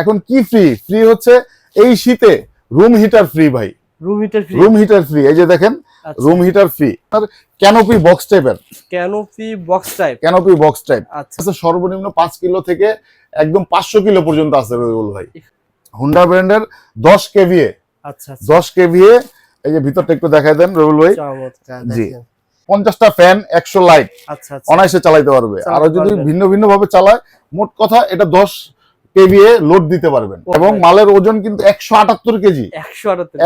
এখন কি free free হচ্ছে এই শীতে। রুম হিটার ফ্রি ভাই। Room heater free room heater free এই যে দেখেন রুম হিটার ফ্রি আর ক্যানোপি বক্স টাইপের canopy box type canopy box type আচ্ছা। সর্বনিম্ন পাঁচ কিলো থেকে একদম পাঁচশো কিলো পর্যন্ত আছে রবিউল ভাই। হুন্ডা ব্র্যান্ডের দশ কেভিএ। আচ্ছা আচ্ছা। দশ কেভিএ। এই যে ভিতরটা একটু দেখাই দেন রবিউল ভাই। জি। পঞ্চাশটা ফ্যান একশো লাইট আচ্ছা আচ্ছা। অনায়াসে চালাইতে পারবে। আর যদি ভিন্ন ভিন্ন ভাবে চালায় মোট কথা এটা দশ কেভিএ লোড দিতে পারবেন। এবং মালের ওজন কিন্তু একশো আটাত্তর কেজি।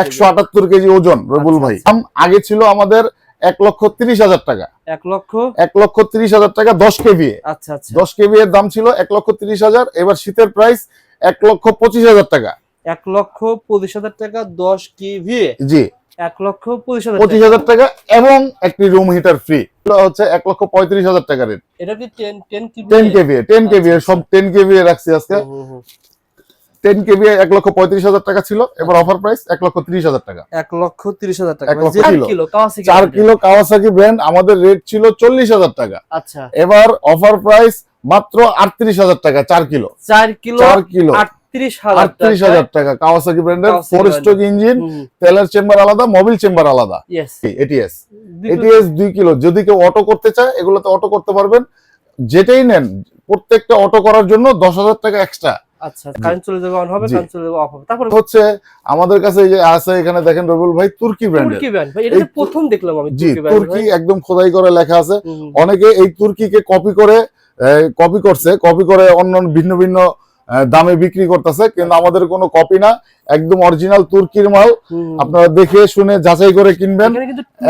একশো আটাত্তর কেজি। ওজন রবিউল আচ্ছা, ভাই আগে ছিল আমাদের এক লক্ষ তিরিশ হাজার টাকা। এক লক্ষ? এক লক্ষ তিরিশ হাজার টাকা দশ কেভিএ আচ্ছা আচ্ছা। দশ কেভি এর দাম ছিল এক লক্ষ তিরিশ হাজার এবার শীতের প্রাইস এক লক্ষ পঁচিশ হাজার টাকা। এক লক্ষ পঁচিশ হাজার টাকা দশ কেভি জি। এক লক্ষ পঁচিশ হাজার টাকা। এবং একটি রুম হিটার ফ্রি হচ্ছে এক লক্ষ পঁয়ত্রিশ হাজার টাকা রেট এটা কি টেন কেভি টেন কেভি সব টেন কেভি রাখছি আজকে। টেন কেভি এক লক্ষ পঁয়ত্রিশ হাজার টাকা ছিল এবার অফার প্রাইস এক লক্ষ ত্রিশ হাজার টাকা। এক লক্ষ তিরিশ হাজার টাকা এক লক্ষ চার কিলো। চার কিলো কাওয়াসাকি ব্র্যান্ড আমাদের রেট ছিল চল্লিশ হাজার টাকা। আচ্ছা। এবার অফার প্রাইস মাত্র আটত্রিশ হাজার টাকা চার কিলো চার কিলো চার কিলো আটত্রিশ হাজার আটত্রিশ হাজার টাকা। কাওয়াসাকি ব্র্যান্ডের ফোর স্ট্রোক ইঞ্জিন তেলের চেম্বার আলাদা মোবিল চেম্বার আলাদা। এটিএস এটিএস দুই কিলো। যদি কেউ অটো করতে চায় এগুলোতে অটো করতে পারবেন। যেটাই নেন প্রত্যেকটা অটো করার জন্য দশ হাজার টাকা এক্সট্রা আচ্ছা কারেন্ট চলে যাবে অন হবে কারেন্ট চলে যাবে অফ হবে। তারপরে হচ্ছে আমাদের কাছে এই যে আছে এখানে দেখেন রবিউল ভাই তুর্কি ব্র্যান্ড ভাই এটা প্রথম দেখলাম আমি তুর্কি ব্র্যান্ড তুর্কি একদম খোদাই করে লেখা আছে। অনেকে এই তুর্কিকে কপি করে কপি করছে। কপি করে অন্য ভিন্ন ভিন্ন দামে বিক্রি করতেছে কিন্তু আমাদের কোনো কপি না। একদম অরিজিনাল তুর্কির মাল। আপনারা দেখে শুনে যাচাই করে কিনবেন।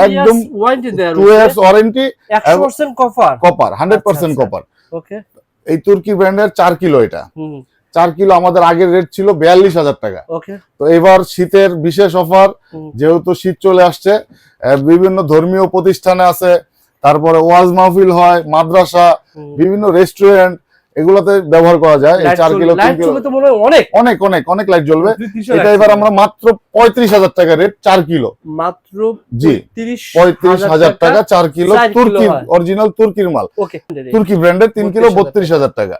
একদম ওয়ারেন্টি টু ইয়ার্স ওয়ারেন্টি একশো কপার হান্ড্রেড আচ্ছা, পার্সেন্ট আচ্ছা। কপার এই তুর্কি ব্র্যান্ডের চার কিলো এটা। চার কিলো আমাদের আগের রেট ছিল বিয়াল্লিশ হাজার টাকা। তো এবার শীতের বিশেষ অফার যেহেতু শীত চলে আসছে বিভিন্ন ধর্মীয় প্রতিষ্ঠানে আছে তারপরে ওয়াজ মাহফিল হয় মাদ্রাসা বিভিন্ন রেস্টুরেন্ট এগুলোতে ব্যবহার করা যায় চার কিলো অনেক। অনেক অনেক অনেক লাইট জ্বলবে। এটা এবার আমরা মাত্র পঁয়ত্রিশ হাজার টাকা রেট চার কিলো। মাত্র জি, পঁয়ত্রিশ হাজার টাকা চার কিলো হয়। অরিজিনাল তুর্কির মাল। তুর্কি ব্র্যান্ডের তিন কিলো বত্রিশ হাজার টাকা।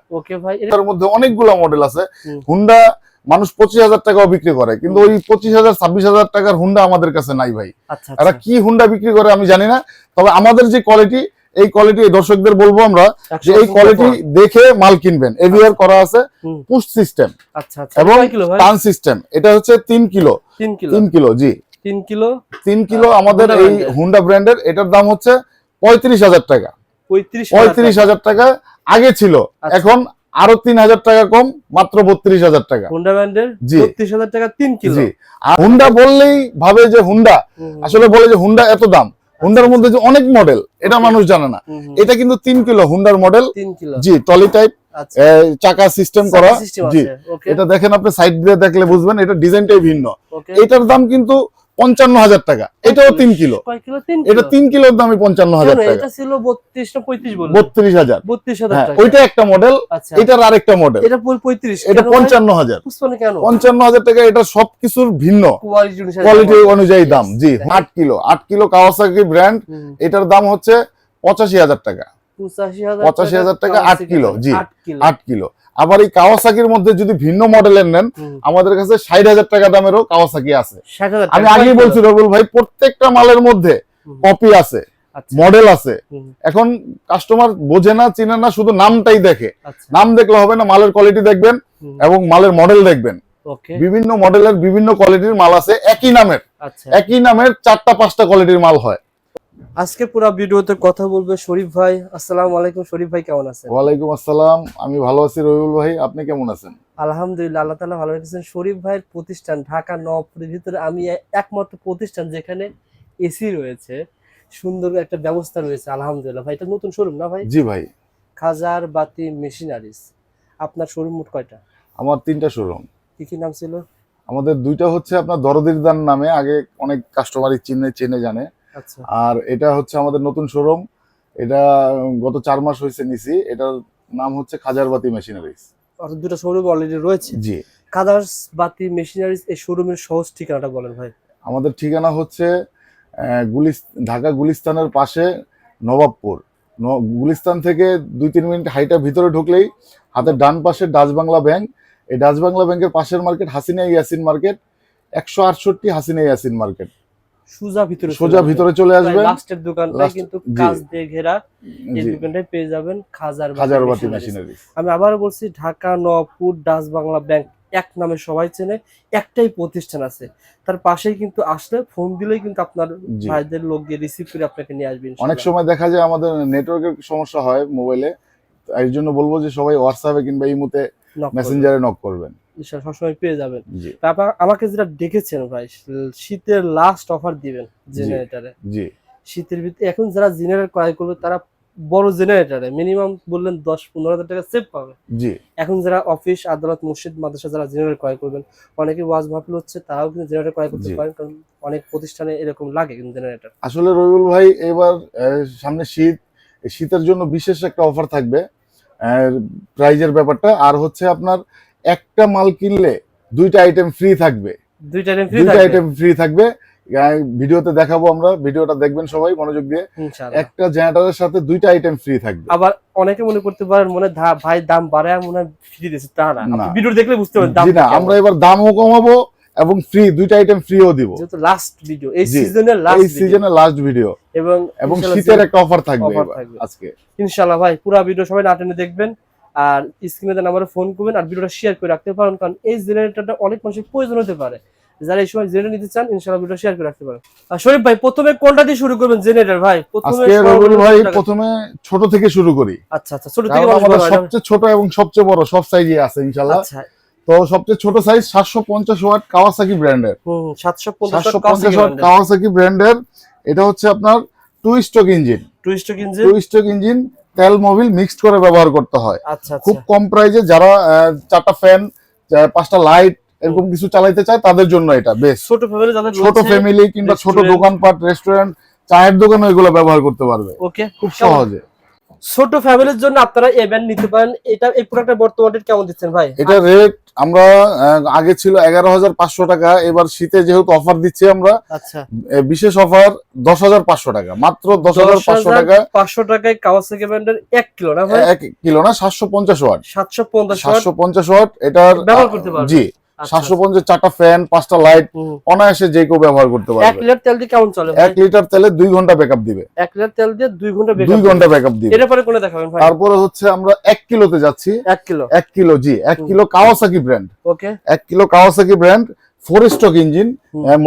এটার মধ্যে অনেকগুলো মডেল আছে। হুন্ডা মানুষ পঁচিশ হাজার টাকাও বিক্রি করে কিন্তু ওই পঁচিশ হাজার ছাব্বিশ হাজার টাকার হুন্ডা আমাদের কাছে নাই ভাই। আচ্ছা এরা আচ্ছা। কি হুন্ডা বিক্রি করে আমি জানি না তবে আমাদের যে কোয়ালিটি এই কোয়ালিটি দর্শকদের বলব আমরা যে এই কোয়ালিটি দেখে মাল কিনবেন। এভিআর করা আছে পুশ সিস্টেম আচ্ছা আচ্ছা। এবং টান সিস্টেম এটা হচ্ছে তিন কিলো। তিন কিলো। জি। তিন কিলো? তিন কিলো আমাদের এই হুন্ডা ব্র্যান্ডের এটার দাম হচ্ছে পঁয়ত্রিশ হাজার টাকা। পঁয়ত্রিশ হাজার টাকা। আগে ছিল। আচ্ছা। এখন আরও তিন হাজার টাকা কম মাত্র বত্রিশ হাজার টাকা। হোন্ডা ব্র্যান্ডের জি। বত্রিশ হাজার টাকা তিন কিলো। জি। আর হুন্ডা বললেই ভাবে যে হুন্ডা আসলে বলে যে হুন্ডা এত দাম। হুন্ডার মধ্যে যে অনেক মডেল এটা মানুষ জানে না। এটা কিন্তু তিন কিলো হুন্ডার মডেল জি টলি টাইপ আচ্ছা। চাকা সিস্টেম করা। জি। এটা দেখেন আপনি সাইড দিয়ে দেখলে বুঝবেন এটা ডিজাইনটাই ভিন্ন। এটার দাম কিন্তু পঞ্চান্ন হাজার টাকা। এটাও তিন কিলো। এটা তিন কিলোর দামই পঞ্চান্ন হাজার টাকা। ছিল বত্রিশ হাজার। বত্রিশ হাজার হ্যাঁ ওইটা একটা মডেল আচ্ছা। এটার আরেকটা মডেল এটা পঁয়ত্রিশ। এটা পঞ্চান্ন হাজার। পঞ্চান্ন হাজার টাকা এটা সবকিছুর ভিন্ন। কোয়ালিটি দাম। অনুযায়ী দাম। জি আট কিলো। আট কিলো কাওয়াসাকি ব্র্যান্ড এটার দাম হচ্ছে পঁচাশি হাজার টাকা। পঁচাশি হাজার টাকা, আট কিলো, জি। আট কিলো। আবার এই কাওয়াসাকির মধ্যে যদি ভিন্ন মডেলের নেন আমাদের কাছে ষাট হাজার টাকা দামেরও কাওয়াসাকি আছে। আমি আগেই বলছি রবুল ভাই প্রত্যেকটা মালের মধ্যে কপি আছে আচ্ছা, মডেল আছে। এখন কাস্টমার বোঝে না চিনে না শুধু নামটাই দেখে। আচ্ছা, নাম দেখলে হবে না মালের কোয়ালিটি দেখবেন এবং মালের মডেল দেখবেন। বিভিন্ন মডেলের বিভিন্ন কোয়ালিটির মাল আছে একই নামের। আচ্ছা। একই নামের চারটা পাঁচটা কোয়ালিটির মাল হয়। আজকে পুরো ভিডিওতে কথা বলবে শরীফ ভাই। আসসালামু আলাইকুম শরীফ ভাই কেমন আছেন? ওয়ালাইকুম আসসালাম। আমি ভালো আছি রবিউল ভাই। আপনি কেমন আছেন? আলহামদুলিল্লাহ আল্লাহ তালা ভালো রেখেছেন। শরীফ ভাইয়ের প্রতিষ্ঠান ঢাকা নবপুরের ভিতরে আমি একমাত্র প্রতিষ্ঠান যেখানে এসি রয়েছে। সুন্দর একটা ব্যবস্থা রয়েছে আলহামদুলিল্লাহ। ভাই এটা নতুন শোরুম না ভাই? জি ভাই। খাজার বাতি মেশিনারিজ। আপনার শোরুম মোট কয়টা? আমার তিনটা শোরুম। কি কি নাম ছিল? আমাদের দুইটা হচ্ছে আপনার দরদিরদার নামে। আগে অনেক কাস্টমারই চিনে চেনে জানে। আর এটা হচ্ছে আমাদের নতুন শোরুম এটা গত চার মাস হয়েছে নিছি। এটার নাম হচ্ছে খাজারবাতি মেশিনারিজ। আর দুটো শোরুম অলরেডি রয়েছে? জি। খাদার্স বাতি মেশিনারিজ এই শোরুমের সহজ ঠিকানাটা বলেন ভাই। আমাদের ঠিকানা হচ্ছে গুলিস ঢাকা গুলিস্তানের পাশে নবাবপুর। গুলিস্তান থেকে দুই তিন মিনিট হাইটা ভিতরে ঢুকলেই হাতের ডান পাশে ডাচ বাংলা ব্যাংক। এই ডাচ বাংলা ব্যাংকের পাশের মার্কেট হাসিনা ইয়াসিন মার্কেট। একশো আটষট্টি হাসিনা ইয়াসিন মার্কেট। সোজা ভিতরে সোজা ভিতরে চলে আসবেন লাস্টের দোকানটাই কিন্তু। কাজ দিয়ে ঘেরা এই জি। দোকানটাই পেয়ে যাবেন খাজার হাজার বাতি মেশিনারি আমি আবার বলছি ঢাকা নপুর ডাচ বাংলা ব্যাংক এক নামে সবাই চেনে একটাই প্রতিষ্ঠান আছে। তার পাশেই কিন্তু আসলে ফোন দিলেই কিন্তু আপনার। ভাইদের লোক গিয়ে রিসিভ করে আপনাকে নিয়ে আসবেন অনেক সময় দেখা যায় আমাদের নেটওয়ার্কের সমস্যা হয় মোবাইলে এর জন্য বলব যে সবাই হোয়াটসঅ্যাপে কিংবা ইমুতে মেসেঞ্জারে নক করবেন। সবসময় পেয়ে যাবেন। তারপর আমাকে যেটা ডেকেছেন ভাই শীতের লাস্ট অফার দিবেন জেনারেটরে জি। শীতের ভিতরে এখন যারা জেনারেটর ক্রয় করবে তারা বড় জেনারেটরে মিনিমাম বললেন দশ পনেরো হাজার টাকা সেভ পাবে। জি। এখন যারা অফিস আদালত মসজিদ মাদ্রাসা যারা জেনারেটর ক্রয় করবেন অনেকে ওয়াজ মাহফিল হচ্ছে তারাও কিন্তু জেনারেটর ক্রয় করতে পারেন কারণ অনেক প্রতিষ্ঠানে এরকম লাগে কিন্তু জেনারেটর আসলে রবিউল ভাই এবার সামনে শীত শীতের জন্য বিশেষ একটা অফার থাকবে। প্রাইজের ব্যাপারটা আর হচ্ছে আপনার একটা মাল কিনলে দুইটা আইটেম ফ্রি থাকবে। দুইটা আইটেম ফ্রি থাকবে? ভিডিওতে দেখাবো আমরা ভিডিওটা দেখবেন সবাই মনোযোগ দিয়ে। একটা জেনারেটরের সাথে দুইটা আইটেম ফ্রি থাকবে। আবার অনেকে মনে করতে পারেন মনে ভাই দাম বাড়ায় মনে ফ্রি দিচ্ছে তা না। না। ভিডিও দেখলে বুঝতে পারবেন দাম না আমরা এবার দামও কমাবো এবং ফ্রি দুইটা আইটেম ফ্রিও দিব। যেহেতু লাস্ট ভিডিও এই। সিজনের এই সিজনের লাস্ট ভিডিও এবং এবং শীতের একটা অফার থাকবে। আজকে। ইনশাল্লাহ ভাই পুরো ভিডিও সবাই না টেনে দেখবেন। আর স্ক্রিনে দেন নাম্বারে ফোন করবেন আর ভিডিওটা শেয়ার করে রাখতে পারেন কারণ এই জেনারেটরটা অনেক মানুষের প্রয়োজন হতে পারে। যারা এই সময় জেনারেটর নিতে চান ইনশাল্লাহ ভিডিও শেয়ার করে রাখতে পারেন। আর শরীফ ভাই প্রথমে কোনটা দিয়ে শুরু করবেন জেনারেটর ভাই। প্রথমে আজকে রবিউল ভাই প্রথমে ছোট থেকে শুরু করি। আচ্ছা আচ্ছা ছোট থেকে বড় সবচেয়ে ছোট এবং সবচেয়ে বড় সব সাইজে আছে ইনশাল্লাহ আচ্ছা তো সবচেয়ে ছোট সাইজ সাতশো পঞ্চাশ ওয়াট কাওয়াসাকি ব্র্যান্ডের সাতশো পঞ্চাশ ওয়াট কাওয়াসাকি ব্র্যান্ডের এটা হচ্ছে আপনার two stroke engine two stroke engine তেল মোবিল মিক্সড করে ব্যবহার করতে হয়। আচ্ছা খুব আচ্ছা। কম প্রাইজে যারা চারটা ফ্যান পাঁচটা লাইট এরকম কিছু চালাইতে চায় তাদের জন্য এটা বেশ। ছোট ফ্যামিলি যাদের ছোট ফ্যামিলি কিংবা ছোট দোকানপাট রেস্টুরেন্ট চায়ের দোকানে এগুলো ব্যবহার করতে পারবে। ওকে খুব সহজে। ছোট ফ্যামিলির জন্য আপনারা এই ব্যান্ড নিতে পারেন। এটা এই প্রোডাক্টের বর্তমান কেমন দিচ্ছেন ভাই? এটা রেট আমরা আগে ছিল এগারো হাজার পাঁচশো টাকা এবার শীতে যেহেতু অফার দিচ্ছি আমরা আচ্ছা। বিশেষ অফার দশ হাজার পাঁচশো টাকা মাত্র দশ হাজার পাঁচশো টাকা। পাঁচশো টাকায় কাওয়াসাকি ব্র্যান্ডের এক কিলো না এক কিলো না সাতশো পঞ্চাশ ওয়াট। সাতশো পঞ্চাশ সাতশো পঞ্চাশ ওয়াট এটার। জি। সাতশো পঞ্চাশ চারটা ফ্যান পাঁচটা লাইট অনায়াসে যে কেউ ব্যবহার করতে এক লিটার তেল দিয়ে কেমন চলে এক লিটার তেলে দুই ঘণ্টা ব্যাকআপ দিবে। এক লিটার তেল দিয়ে দুই ঘণ্টা দুই ঘণ্টা দেবে। ব্যাকআপ দিবে। এরপরে কোনে দেখাবেন ভাই? তারপরে হচ্ছে আমরা এক কিলোতে যাচ্ছি। এক কিলো। এক কিলো জি এক কিলো কাওয়াসাকি ব্র্যান্ড ওকে এক kilo Kawasaki brand four stroke engine.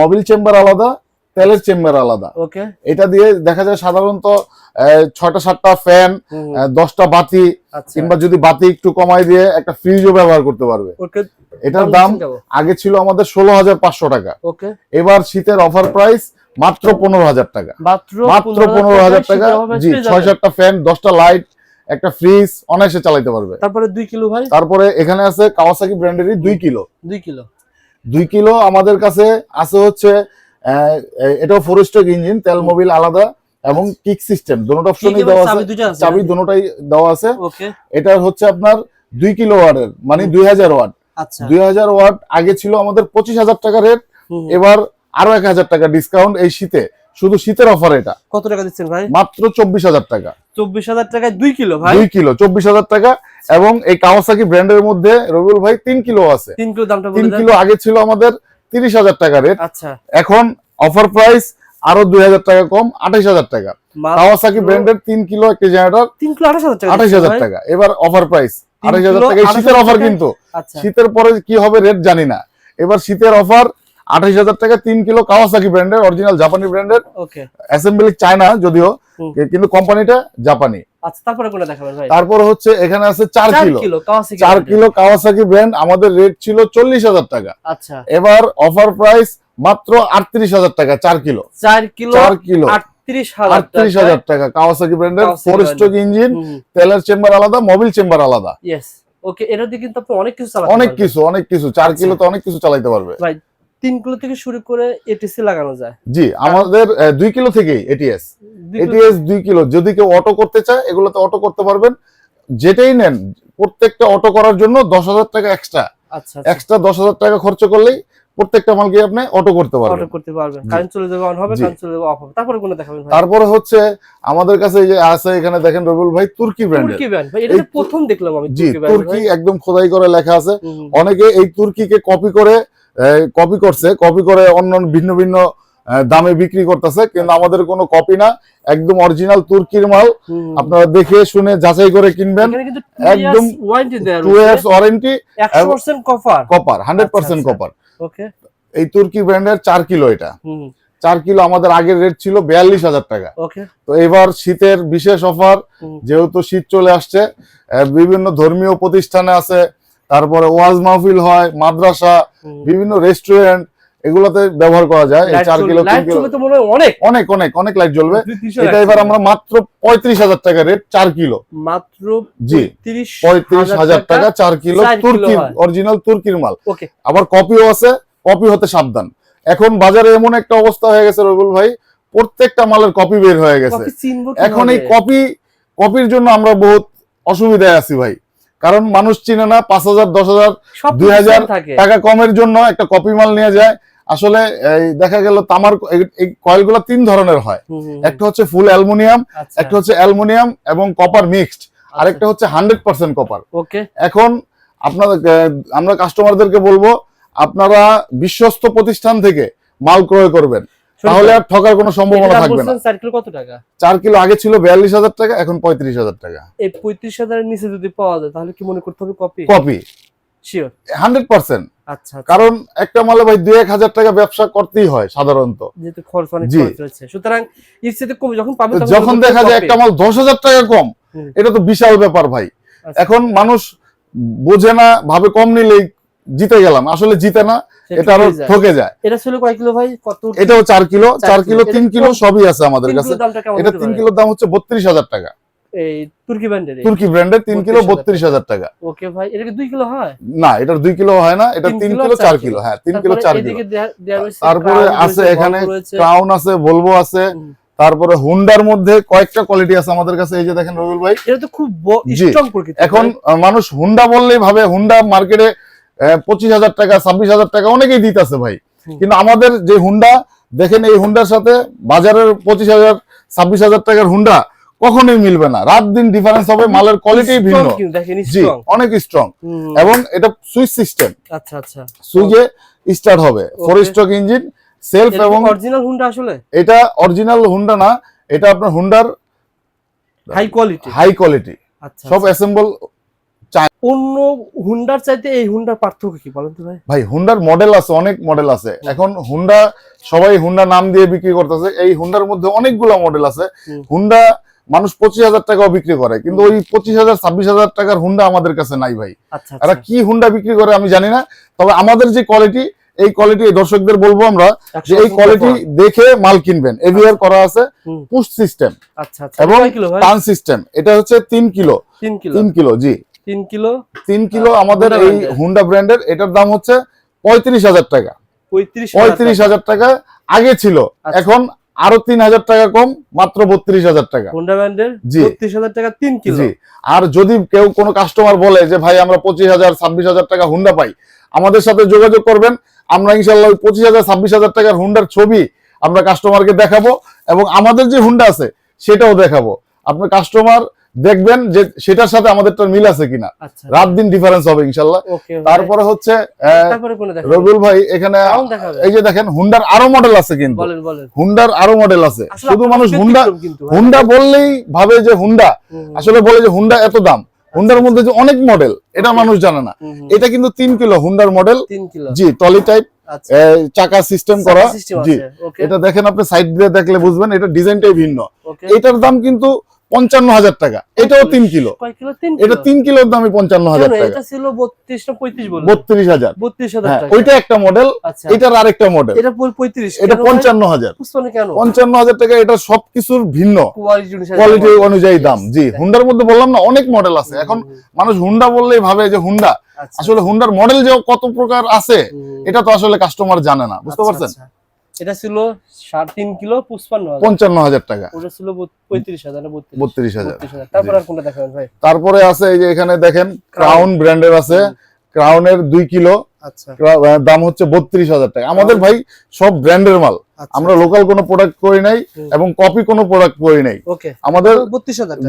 Mobil chamber আলাদা তেলের চেম্বার আলাদা। ওকে। এটা দিয়ে দেখা যায় সাধারণত ছয়টা সাতটা ফ্যান দশটা বাতি আচ্ছা। কিংবা যদি বাতি একটু কমাই দিয়ে একটা ফ্রিজও ব্যবহার করতে পারবে। এটার দাম আগে ছিল আমাদের ষোলো হাজার পাঁচশো টাকা। এবার শীতের অফার প্রাইস মাত্র পনেরো হাজার টাকা। মাত্র পনেরো হাজার টাকা জি ছয় সাতটা ফ্যান দশটা লাইট একটা ফ্রিজ অনায়াসে চালাইতে পারবে। তারপরে দুই কিলো ভাই? তারপরে এখানে আছে কাওয়াসাকি ব্র্যান্ডেরই দুই কিলো। দুই কিলো। দুই কিলো আমাদের কাছে আছে হচ্ছে এটাও ফোর স্ট্রোক ইঞ্জিন তেল মোবিল আলাদা এবং কিক সিস্টেম দুটো অপশনই দেওয়া আছে। চাবি দুটোটাই দেওয়া আছে। এটা হচ্ছে আপনার দুই কিলো ওয়াটের মানে দুই হাজার ওয়াট। আচ্ছা। দুই হাজার ওয়াট আগে ছিল আমাদের পঁচিশ হাজার টাকা রেট এবার আরও এক হাজার টাকা ডিসকাউন্ট এই শীতে। শুধু শীতের অফার এটা। কত টাকা দিচ্ছেন ভাই? মাত্র চব্বিশ হাজার টাকা। চব্বিশ হাজার টাকায় দুই কিলো ভাই? দুই কিলো চব্বিশ হাজার টাকা। এবং এই কাওয়াসাকি ব্র্যান্ডের মধ্যে রবিউল ভাই তিন কিলো আছে। তিন কিলো দামটা তিন কিলো আগে ছিল আমাদের তিরিশ হাজার টাকা রেট আচ্ছা। এখন অফার প্রাইস আরও দুই হাজার টাকা কম আঠাইশ হাজার টাকা। কাওয়াসাকি ব্র্যান্ডের তিন কিলো একটি জেনারেটর তিন কিলো আঠাশ হাজার টাকা এবার অফার প্রাইস তিন আঠাইশ হাজার টাকা। শীতের অফার কিন্তু। শীতের পরে কি হবে রেট জানি না। এবার শীতের অফার আঠাইশ হাজার টাকা তিন কিলো কাওয়াসাকি ব্র্যান্ডের অরিজিনাল জাপানি ব্র্যান্ডের অ্যাসেম্বলি চায়না যদিও কিন্তু কোম্পানিটা জাপানি আচ্ছা তারপরে কোনে দেখাবেন ভাই? তারপর হচ্ছে এখানে আছে চার কিলো। কিলো চার কিলো কাওয়াসাকি ব্র্যান্ড আমাদের রেট ছিল চল্লিশ হাজার টাকা। আচ্ছা। এবার অফার প্রাইস মাত্র আটত্রিশ হাজার টাকা চার কিলো। চার কিলো চার কিলো। টাকা। কাওয়াসাকি ব্র্যান্ডের Kawasaki ফোর স্ট্রোক ইঞ্জিন তেলের চেম্বার আলাদা মোবিল চেম্বার আলাদা। ইয়েস ওকে এটা দিয়ে কিন্তু আপনি অনেক কিছু চালাতে অনেক কিছু অনেক কিছু চার আচ্ছা। কিলোতে অনেক কিছু চালাইতে পারবে। ভাই কিলো থেকে শুরু করে এটিসি লাগানো যায়। জি আমাদের কিলো থেকেই এটিএস এটিএস কিলো যদি কেউ অটো করতে চায় এগুলোতে অটো করতে পারবেন। যেটাই নেন প্রত্যেকটা অটো করার জন্য দশ হাজার টাকা এক্সট্রা আচ্ছা আচ্ছা। এক্সট্রা দশ হাজার টাকা খরচ করলেই প্রত্যেকটা মালকে আপনি অটো করতে পারবেন। অর্ডার করতে পারবেন। কারেন্ট চলে যাবে অন হবে কারেন্ট চলে যাবে অফ হবে। তারপরে দেখাবেন তারপরে হচ্ছে আমাদের কাছে এই যে আছে এখানে দেখেন রবিউল ভাই তুর্কি ব্র্যান্ড তুর্কি ব্যান্ড ভাই এটা প্রথম দেখলাম আমি তুর্কি তুর্কি একদম খোদাই করে লেখা আছে। অনেকে এই তুর্কিকে কপি করে কপি করছে কপি করে অন্য ভিন্ন ভিন্ন দামে বিক্রি করতেছে কিন্তু আমাদের কোনো কপি না একদম অরিজিনাল তুর্কির মাল। আপনারা দেখে শুনে যাচাই করে কিনবেন। একদম warranty two years warranty 100% copper hundred percent. Copper এই তুর্কি ব্র্যান্ডের চার কিলো এটা। চার কিলো আমাদের আগের রেট ছিল বিয়াল্লিশ হাজার টাকা। তো এবার শীতের বিশেষ অফার যেহেতু শীত চলে আসছে বিভিন্ন ধর্মীয় প্রতিষ্ঠানে আছে তারপরে ওয়াজ মাহফিল হয় মাদ্রাসা বিভিন্ন রেস্টুরেন্ট এগুলোতে ব্যবহার করা যায়। এই চার কিলো তিন কিলো। অনেক। অনেক অনেক অনেক লাইট জ্বলবে। এটা এবার আমরা মাত্র পঁয়ত্রিশ হাজার টাকা রেট চার কিলো। মাত্র জি, পঁয়ত্রিশ হাজার টাকা চার কিলো চার কিলো তুর্কি অরিজিনাল তুর্কির মাল। আবার কপিও আছে কপি হতে সাবধান। এখন বাজারে এমন একটা অবস্থা হয়ে গেছে রবিউল ভাই প্রত্যেকটা মালের কপি বের হয়ে গেছে। এখন এই কপি কপির জন্য আমরা বহুত অসুবিধায় আছি ভাই। কারণ মানুষ চিনে না পাঁচ হাজার দশ হাজার দুই হাজার টাকা কমের জন্য একটা কপি মাল নিয়ে যায়। আসলে দেখা গেল তামার এই- কয়েলগুলো তিন ধরনের হয়। একটা হচ্ছে ফুল অ্যালুমিনিয়াম আচ্ছা, একটা হচ্ছে অ্যালুমিনিয়াম এবং কপার মিক্সড। আরেকটা হচ্ছে হান্ড্রেড পার্সেন্ট কপার। ওকে। এখন আপনাদের আমরা কাস্টমারদেরকে বলব আপনারা বিশ্বস্ত প্রতিষ্ঠান থেকে মাল ক্রয় করবেন। তাহলে আর ঠকার কোনো সম্ভাবনা থাকবে না। চার কিলো কত টাকা? চার কিলো আগে ছিল বিয়াল্লিশ হাজার টাকা এখন পঁয়ত্রিশ হাজার টাকা। এই পঁয়ত্রিশ হাজারের নিচে যদি পাওয়া যায় তাহলে কি মনে করতে হবে copy copy sure hundred percent. আচ্ছা। কারণ একটা মালে ভাই দুই এক হাজার টাকা ব্যবসা করতেই হয় সাধারণত। যেহেতু খরচ অনেক খরচ রয়েছে সুতরাং এর সাথে কমে যখন পাবে যখন দেখা যায় একটা মাল দশ হাজার টাকা কম এটা তো বিশাল ব্যাপার ভাই। আচ্ছা, এখন মানুষ বোঝে না ভাবে কম নিলেই জিতে গেলাম। আসলে জিতে না এটা আরও ঠকে যায়। এটা ছিল কয় কিলো ভাই? কত এটাও চার কিলো। চার কিলো। তিন কিলো সবই আছে আমাদের কাছে। এটা তিন কিলোর দাম হচ্ছে বত্রিশ হাজার টাকা। এই তুর্কি ব্যান্ডের তুর্কি ব্র্যান্ডের তিন কিলো 32,000 বত্রিশ হাজার টাকা। ওকে ভাই এটা কি দুই কিলো হয়? না এটার দুই কিলো হয় না এটা তিন কিলো, চার কিলো। হ্যাঁ তিন কিলো তারপরে চার কিলো। তারপরে আছে এখানে ক্রাউন আছে ভলভো আছে। তারপরে হুন্ডার মধ্যে কয়েকটা কোয়ালিটি আছে আমাদের কাছে। এই যে দেখেন রবিউল ভাই। এটা তো খুব স্ট্রং প্রকৃতি এখন মানুষ হুন্ডা বললেই ভাবে হুন্ডা মার্কেটে পঁচিশ হাজার টাকা ছাব্বিশ হাজার টাকা অনেকেই দিতেছে ভাই। কিন্তু আমাদের যে হুন্ডা দেখেন এই হুন্ডার সাথে বাজারের পঁচিশ হাজার ছাব্বিশ হাজার টাকার হুন্ডা কখনোই মিলবে না। রাত দিন ডিফারেন্স হবে মালের কোয়ালিটি ভিন্ন। জি অনেক স্ট্রং এবং এটা সুইচ সিস্টেম। আচ্ছা আচ্ছা। সুইচে স্টার্ট হবে। ফোর স্ট্রোক ইঞ্জিন সেলফ এবং অরিজিনাল হুন্ডা আসলে? এটা অরিজিনাল হুন্ডা না এটা আপনার হুন্ডার হাই কোয়ালিটি হাই কোয়ালিটি আচ্ছা সব আচ্ছা। অ্যাসেম্বল অন্য হুন্ডার চাইতে এই হুন্ডার পার্থক্য কি বলেন তো ভাই? ভাই হুন্ডার মডেল আছে অনেক মডেল আছে। এখন হুন্ডা সবাই হুন্ডা নাম দিয়ে বিক্রি করতেছে। এই হুন্ডার মধ্যে অনেকগুলো মডেল আছে। হুন্ডা মানুষ পঁচিশ হাজার টাকাও বিক্রি করে কিন্তু ওই পঁচিশ হাজার ছাব্বিশ হাজার টাকার হুন্ডা আমাদের কাছে নাই ভাই। আচ্ছা এরা আচ্ছা। কি হুন্ডা বিক্রি করে আমি জানি না তবে আমাদের যে কোয়ালিটি এই কোয়ালিটি দর্শকদের বলব আমরা যে এই কোয়ালিটি দেখে মাল কিনবেন। এভিআর করা আছে। পুশ সিস্টেম আচ্ছা আচ্ছা। এবং টান সিস্টেম এটা হচ্ছে তিন কিলো। তিন কিলো জি। তিন কিলো? তিন কিলো আমাদের এই হুন্ডা ব্র্যান্ডের এটার দাম হচ্ছে পঁয়ত্রিশ হাজার টাকা। পঁয়ত্রিশ হাজার টাকা। আগে ছিল আচ্ছা। এখন আরও তিন হাজার টাকা কম মাত্র বত্রিশ হাজার টাকা। হুন্ডা ব্র্যান্ডের জি। বত্রিশ হাজার টাকা তিন কিলো? আর যদি কেউ কোনো কাস্টমার বলে যে ভাই আমরা পঁচিশ হাজার ছাব্বিশ হাজার টাকা হুন্ডা পাই আমাদের সাথে যোগাযোগ করবেন। আমরা ইনশাল্লাহ ওই পঁচিশ হাজার ছাব্বিশ হাজার টাকার হুন্ডার ছবি আমরা কাস্টমারকে দেখাবো এবং আমাদের যে হুন্ডা আছে সেটাও দেখাবো। আপনার কাস্টমার দেখবেন যে সেটার সাথে আমাদেরটার মিল আছে কিনা। আচ্ছা। রাত দিন ডিফারেন্স হবে ইনশাল্লাহ। তারপরে হচ্ছে রবিউল ভাই এখানে এই যে দেখেন হুন্ডার আরও মডেল আছে কিন্তু। হুন্ডার আরও মডেল আছে। শুধু মানুষ হুন্ডা হুন্ডা বললেই ভাবে যে হুন্ডা। আসলে বলে যে হুন্ডা এত দাম। হুন্ডার মধ্যে যে অনেক মডেল এটা মানুষ জানে না। এটা কিন্তু তিন কিলো হুন্ডার মডেল জি টলি টাইপ আচ্ছা। চাকা সিস্টেম করা। জি। এটা দেখেন আপনি সাইড দিয়ে দেখলে বুঝবেন এটা ডিজাইনটাই ভিন্ন। এটার দাম কিন্তু পঞ্চান্ন হাজার টাকা। এটাও তিন কিলো। এটা তিন কিলোর দামই পঞ্চান্ন হাজার টাকা। ছিল বত্রিশ হাজার। হ্যাঁ ওইটা একটা মডেল আচ্ছা। এটার আরেকটা মডেল এটা পঁয়ত্রিশ। এটা পঞ্চান্ন হাজার। পঞ্চান্ন হাজার টাকা এটা সবকিছুর ভিন্ন। কোয়ালিটি দাম। অনুযায়ী দাম। জি হুন্ডার মধ্যে বললাম না অনেক মডেল আছে। এখন মানুষ হুন্ডা বললেই ভাবে যে হুন্ডা আচ্ছা, আসলে হুন্ডার মডেল যে কত প্রকার আছে এটা তো আসলে কাস্টমার জানে না। বুঝতে আচ্ছা, পারছেন। এটা ছিল সাড়ে তিন কিলো পুষ্পান্ন হাজার। পঞ্চান্ন হাজার টাকা। ওটা ছিল পঁয়ত্রিশ হাজার বত্রিশ। হাজার। তারপর আর কোনটা দেখাবেন ভাই? তারপরে আছে এই যে এখানে দেখেন ক্রাউন ব্র্যান্ডের আছে। ক্রাউনের দুই কিলো। দাম হচ্ছে বত্রিশ হাজার টাকা। আমাদের ভাই সব ব্র্যান্ডের মাল। আচ্ছা। আমরা লোকাল কোনো প্রোডাক্ট করি নাই এবং কপি কোনো প্রোডাক্ট করি নাই। আমাদের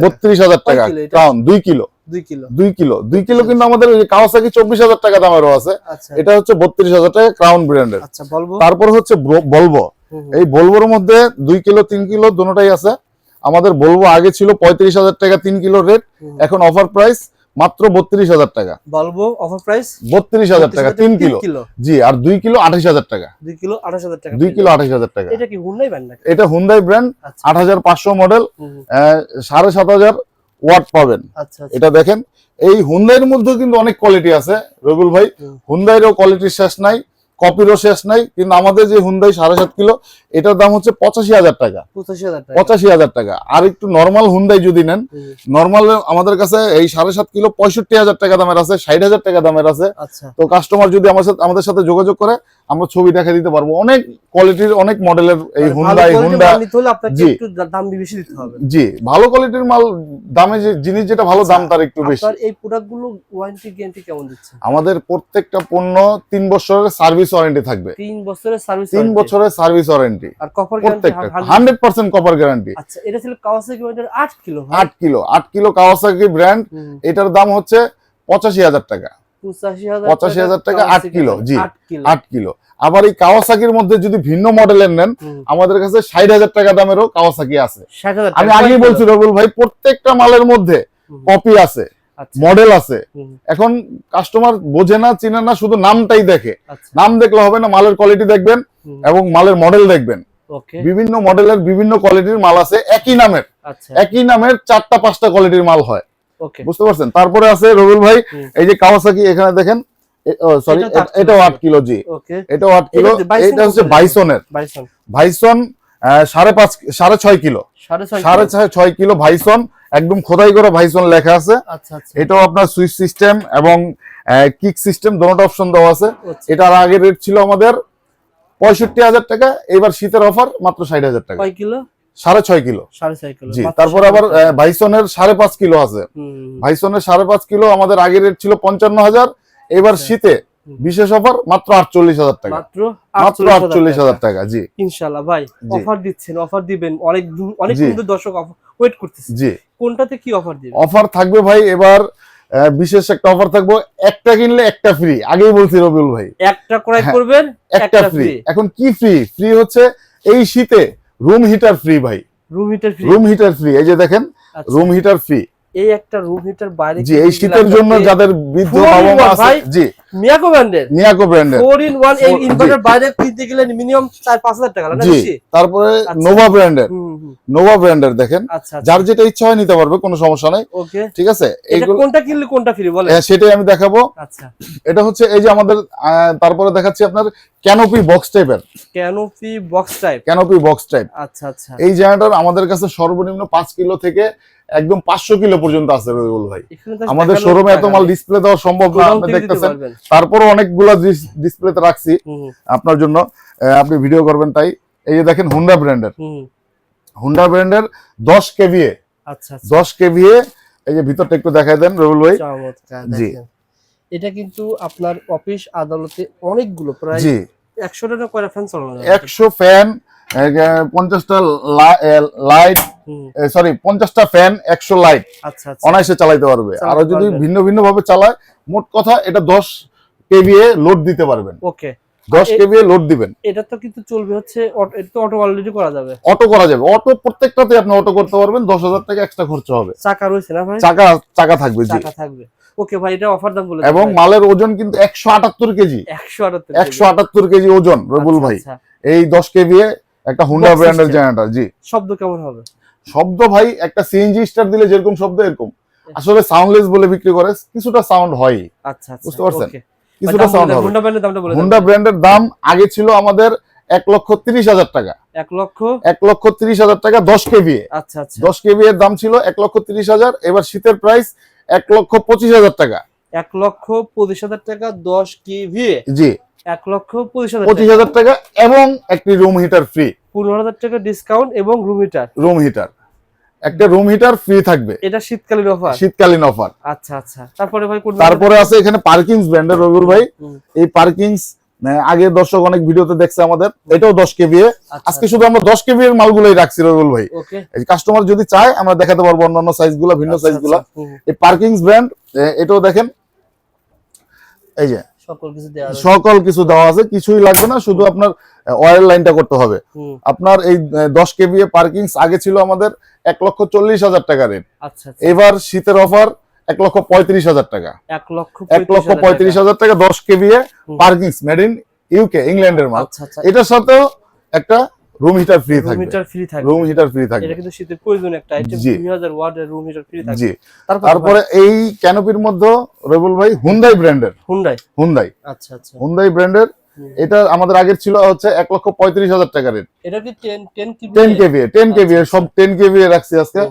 বত্রিশ হাজার টাকা? ক্রাউন দুই কিলো। দুই কিলো। দুই কিলো। কিন্তু আমাদের কাওয়াসাকি চব্বিশ হাজার টাকা দামেরও আছে। আচ্ছা। এটা হচ্ছে বত্রিশ হাজার টাকা ক্রাউন ব্র্যান্ডের আচ্ছা তারপর হচ্ছে বলব। এই বলবোর মধ্যে দুই কিলো তিন কিলো দুটোটাই আছে। আমাদের বলব আগে ছিল পঁয়ত্রিশ হাজার টাকা তিন কিলো রেট এখন অফার প্রাইস মাত্র বত্রিশ হাজার টাকা। বলব অফার প্রাইস বত্রিশ হাজার টাকা তিন কিলো। জি আর দুই কিলো আঠাশ হাজার টাকা। দুই কিলো আঠাশ হাজার টাকা। দুই কিলো আঠাশ হাজার টাকা। এটা কি হুন্ডাই ব্যান্ড নাকি? এটা হুন্দাই ব্র্যান্ড আট হাজার পাঁচশো মডেল। সাড়ে সাত হাজার ওয়াট পাবেন। আচ্ছা আচ্ছা। এটা দেখেন এই হুন্দাইয়ের মধ্যে কিন্তু অনেক কোয়ালিটি আছে রবিউল ভাই। হুম। হুন্দাইয়েরও কোয়ালিটির শেষ নাই কপিরও শেষ নাই কিন্তু আমাদের যে হুন্দাই সাড়ে সাত কিলো এটার দাম হচ্ছে পঁচাশি হাজার টাকা। পঁচাশি হাজার টাকা। আর একটু নর্মাল হুন্দাই যদি নেন নর্মাল আমাদের কাছে এই সাড়ে সাত কিলো পঁয়ষট্টি হাজার টাকা দামের আছে ষাট হাজার টাকা দামের আছে। আচ্ছা। তো কাস্টমার যদি আমার সাথে আমাদের সাথে যোগাযোগ করে আমরা ছবি দেখা দিতে পারব। অনেক কোয়ালিটির অনেক মডেলের এই মানে ভালো হুন্দাই হুন্ডা জি। দাম বেশি দিতে হবে। জি ভালো কোয়ালিটির মাল দামে যে জিনিস যেটা ভালো দাম তার একটু বেশি। এই প্রোডাক্টগুলো ওয়ারেন্টি গ্যারান্টি কেমন দিচ্ছে? আমাদের প্রত্যেকটা পণ্য তিন বছরের সার্ভিস ওয়ারেন্টি থাকবে। তিন বছরের সার্ভিস তিন বছরের সার্ভিস ওয়ারেন্টি আর কপার গ্যারান্টি প্রত্যেকটা হান্ড্রেড পার্সেন্ট কপার গ্যারান্টি আচ্ছা এটা ছিল কাওয়াসাকি ব্র্যান্ডের 8 কিলো ভাই। আট কিলো আট কিলো কাওয়াসাকি ব্র্যান্ড এটার দাম হচ্ছে পঁচাশি হাজার টাকা। 85000 85,000 টাকা, আট কিলো, জি। আট কিলো। আবার এই কাওয়াসাকির মধ্যে যদি ভিন্ন মডেলের নেন আমাদের কাছে ষাট হাজার টাকা দামেরও কাওয়াসাকি আছে। 60,000 আমি আগেই বলছি? রবুল ভাই প্রত্যেকটা মালের মধ্যে কপি আছে। মডেল আছে। এখন কাস্টমার বোঝে না চিনে না শুধু নামটাই দেখে। আচ্ছা, নাম দেখলে হবে না মালের কোয়ালিটি দেখবেন এবং মালের মডেল দেখবেন। বিভিন্ন মডেলের বিভিন্ন কোয়ালিটির মাল আছে একই নামের। আচ্ছা। একই নামের চারটা পাঁচটা কোয়ালিটির মাল হয়। বুঝতে পারছেন? তারপরে আছে রবিউল ভাই এই যে কাওয়াসাকি এখানে দেখেন সরি এটাও আট কিলো। জি। এটাও আট কিলো। এটা হচ্ছে। বাইসনের বাইসন সাড়ে পাঁচ সাড়ে ছয় কিলো। সাড়ে ছয় কিলো। ভাইসন একদম খোদাই করে ভাইসন লেখা আছে। আচ্ছা আচ্ছা। এটাও আপনার সুইচ সিস্টেম এবং কিক সিস্টেম দুটো অপশন দেওয়া আছে। আচ্ছা। এটার আগে রেট ছিল আমাদের পঁয়ষট্টি হাজার টাকা এবার শীতের অফার মাত্র ষাট হাজার টাকা। কিলো? সাড়ে ছয় কিলো। জি তারপর আবার ভাইসনের সাড়ে পাঁচ কিলো আছে। ভাইসনের সাড়ে পাঁচ কিলো আমাদের আগের রেট ছিল পঞ্চান্ন হাজার এবার। শীতে বিশেষ অফার মাত্র আটচল্লিশ হাজার টাকা। মাত্র মাত্র আটচল্লিশ হাজার টাকা। জি। ইনশাআল্লাহ ভাই অফার দিচ্ছেন অফার দিবেন। অনেক অনেক দর্শক ওয়েট করতেছে। জি। কোনটাতে কি অফার দিবেন অফার থাকবে ভাই এবার বিশেষ একটা অফার থাকব একটা কিনলে একটা ফ্রি আগেই বলছি রবিউল ভাই। একটা ক্রয় হ্যাঁ, করবেন একটা ফ্রি এখন কি ফ্রি ফ্রি হচ্ছে এই শীতে রুম হিটার ফ্রি ভাই। Room heater free room heater free এই যে দেখেন রুম হিটার ফ্রি এই একটা রুম হিটার বাইরে জি এই শীতের জন্য যাদের বৃদ্ধ বাবা মা আছে জি। মিয়াকো ব্র্যান্ডের নিয়াকো ব্র্যান্ডের ফোর ইন ওয়ান এই ইনভার্টার বাইরে কিনতে গেলে মিনিমাম চার পাঁচ হাজার টাকা না জি তারপরে। নোভা ব্র্যান্ডের। নোভা ব্র্যান্ডের দেখেন। আচ্ছা আচ্ছা। যার যেটা ইচ্ছা হয় নিতে পারবে কোনো সমস্যা নাই। ওকে ঠিক আছে? এটা কোনটা কিনলে কোনটা ফ্রি বলে হ্যাঁ, সেটাই আমি দেখাবো। আচ্ছা। এটা হচ্ছে এই যে আমাদের তারপরে দেখাচ্ছি আপনার ক্যানোপি বক্স টাইপের canopy box type canopy box type আচ্ছা আচ্ছা। এই জেনারেটর আমাদের কাছে সর্বনিম্ন পাঁচ কিলো থেকে একদম পাঁচশো কিলো পর্যন্ত আছে রবিউল ভাই। আমাদের শোরুমে এত মাল ডিসপ্লে দেওয়া সম্ভব না আপনি দেখতেছেন। তারপরে অনেকগুলো ডিসপ্লেতে রাখছি হুম, হুম, আপনার জন্য। আপনি ভিডিও করবেন তাই। এই যে দেখেন হুন্ডা ব্র্যান্ডের। হুন্ডা ব্র্যান্ডের দশ কেভিএ। আচ্ছা আচ্ছা। দশ কেভিএ এই যে ভিতরটা একটু দেখাই দেন রবিউল ভাই। জি। এটা কিন্তু আপনার অফিস আদালতে অনেকগুলো প্রায় জি। একশো টাকা করে ফ্যান চালানো একশো ফ্যান পঞ্চাশটা লাইট সরি পঞ্চাশটা ফ্যান একশো লাইট আচ্ছা আচ্ছা। অনায়াসে চালাইতে পারবে। আরও যদি ভিন্ন ভিন্ন ভাবে চালায় মোট কথা এটা দশ কেভিএ লোড দিতে পারবেন। ওকে। দশ এ- কেভিএ লোড দিবেন। এটা তো কিন্তু চলবে হচ্ছে অটো- এটা তো অটো অলরেডি করা যাবে। অটো করা যাবে। অটো প্রত্যেকটাতে আপনি অটো করতে পারবেন দশ হাজার টাকা এক্সট্রা খরচ হবে। চাকা রয়েছে না ভাই? চাকা চাকা থাকবে জি। চাকা থাকবে। ওকে ভাই এটা অফার দাম বলে এবং মালের ওজন কিন্তু একশো আটাত্তর কেজি। একশো আটাত্তর একশো আটাত্তর কেজি ওজন রবুল ভাই। এই দশ কেভিএ একটা হুন্ডা ব্র্যান্ডের জেনারেটর জি। শব্দ কেমন হবে? শব্দ ভাই একটা সিএনজি স্টার দিলে যেরকম শব্দ এরকম। আসলে সাউন্ডলেস বলে বিক্রি করে কিছুটা সাউন্ড হয়। আচ্ছা আচ্ছা বুঝতে পারছেন? কিছুটা সাউন্ড হবে। হুন্ডা ব্র্যান্ডের দামটা বলে হুন্ডা ব্র্যান্ডের দাম আগে ছিল আমাদের এক লক্ষ তিরিশ হাজার টাকা। এক লক্ষ? এক লক্ষ তিরিশ হাজার টাকা দশ কেভিএ আচ্ছা আচ্ছা। দশ কেভি এর দাম ছিল এক লক্ষ তিরিশ হাজার এবার শীতের প্রাইস এক লক্ষ পঁচিশ হাজার টাকা। এক লক্ষ পঁচিশ হাজার টাকা দশ কেভি। জি। এক লক্ষ পঁচিশ হাজার টাকা এবং একটি রুম হিটার ফ্রি পনেরো হাজার টাকা ডিসকাউন্ট এবং রুম হিটার রুম হিটার একটা রুম হিটার ফ্রি থাকবে। এটা শীতকালীন অফার শীতকালীন অফার আচ্ছা আচ্ছা। তারপরে ভাই তারপরে আছে এখানে পার্কিংস ব্র্যান্ডের রবিউল ভাই। এই পার্কিংস আগে দর্শক অনেক ভিডিওতে দেখছে আমাদের। এটাও দশ কেবি আচ্ছা, আজকে শুধু আমরা দশ কেবি এর মালগুলোই রাখছি রবিউল ভাই। কাস্টমার যদি চায় আমরা দেখাতে পারব অন্যান্য সাইজগুলা ভিন্ন আচ্ছা, সাইজগুলা। আচ্ছা, এই পার্কিংস ব্র্যান্ড এটাও দেখেন। এই যে সকল কিছু দেওয়া আছে। কিছুই লাগবে না শুধু আপনার ওয়ার লাইনটা করতে হবে। আপনার এই দশ কেবি পার্কিংস আগে ছিল আমাদের এক লক্ষ চল্লিশ হাজার টাকা রেট আচ্ছা আচ্ছা। এবার শীতের অফার এক লক্ষ পঁয়ত্রিশ হাজার টাকা। এক লক্ষ পঁয়ত্রিশ হাজার টাকা। দশ কেবি হুম। পার্কিংস মেড ইন ইউকে ইংল্যান্ডের মাল। আচ্ছা। এটার সাথেও একটা রুম হিটার ফ্রি থাকবে। রুম হিটার ফ্রি থাকবে। রুম হিটার ফ্রি থাকবে। এটা কিন্তু শীতের প্রয়োজন একটা আইটেম জি। 2000 ওয়াটের রুম হিটার ফ্রি থাকবে। জি। তারপরে এই ক্যানোপির মধ্যে রবিউল ভাই হুন্দাই ব্র্যান্ডের হুন্ডাই হুন্দাই আচ্ছা আচ্ছা। হুন্দাই ব্র্যান্ডের এটা আমাদের আগের ছিল হচ্ছে এক লক্ষ পঁয়ত্রিশ হাজার টাকা রেট এটা কি 10 10 টেন কেভি টেন কেভি আচ্ছা, সব টেন কেভি রাখছি আজকে।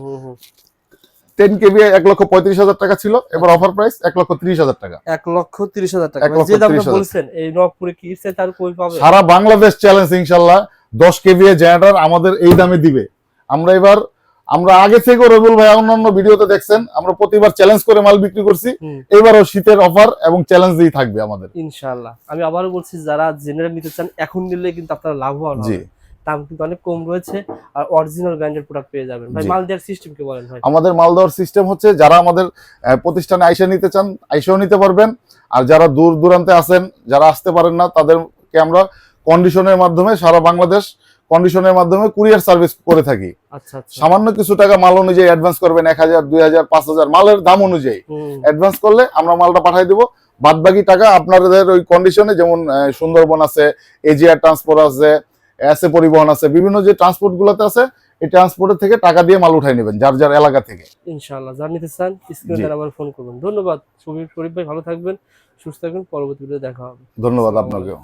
টেন কেভি এক লক্ষ পঁয়ত্রিশ হাজার টাকা ছিল। এবার অফার প্রাইস এক লক্ষ ত্রিশ হাজার টাকা। এক লক্ষ তিরিশ হাজার টাকা। যে দামটা 30,000 বলছেন এই নবপুরে কি ইচ্ছে তার কই পাবে? সারা বাংলাদেশ চ্যালেঞ্জ ইনশাল্লাহ। দশ কেভি জেনারেটর আমাদের এই দামে দিবে। আমরা এবার আমরা আগে থেকে রবিউল ভাই অন্যান্য ভিডিওতে দেখছেন আমরা প্রতিবার চ্যালেঞ্জ করে মাল বিক্রি করছি। এবারও শীতের অফার এবং চ্যালেঞ্জ দিয়ে থাকবে আমাদের। ইনশাআল্লাহ। আমি আবারও বলছি যারা জেনারেল নিতে চান এখন নিলে কিন্তু আপনারা লাভবান জি। দাম কিন্তু অনেক কম রয়েছে আর অরিজিনাল ব্র্যান্ডের প্রোডাক্ট পেয়ে যাবেন। ভাই। মাল দেওয়ার সিস্টেম কি বলেন ভাই? আমাদের মাল দেওয়ার সিস্টেম হচ্ছে যারা আমাদের প্রতিষ্ঠানে আইসা নিতে চান আইসাও নিতে পারবেন। আর যারা দূর দূরান্তে আছেন যারা আসতে পারেন না তাদেরকে আমরা কন্ডিশনের মাধ্যমে সারা বাংলাদেশ কন্ডিশনের মাধ্যমে কুরিয়ার সার্ভিস করে থাকি। আচ্ছা আচ্ছা। সামান্য কিছু টাকা মাল অনুযায়ী অ্যাডভান্স করবেন এক হাজার দুই হাজার পাঁচ হাজার মালের দাম অনুযায়ী। অ্যাডভান্স করলে আমরা মালটা পাঠিয়ে দিব। বাদ বাকি টাকা আপনাদের ওই কন্ডিশনে যেমন সুন্দরবন আছে এজিআর ট্রান্সপোর্ট আছে এসএ পরিবহন আছে বিভিন্ন যে ট্রান্সপোর্ট গুলোতে আছে এই ট্রান্সপোর্টের থেকে টাকা দিয়ে মাল উঠাই নেবেন যার যার এলাকা থেকে। ইনশাআল্লাহ যারা নিতে চান স্ক্রিনে আবার ফোন করবেন। ধন্যবাদ শরীফ শরীফ ভাই ভালো থাকবেন সুস্থ থাকবেন পরবর্তী ভিডিও দেখা হবে। ধন্যবাদ আপনাকেও।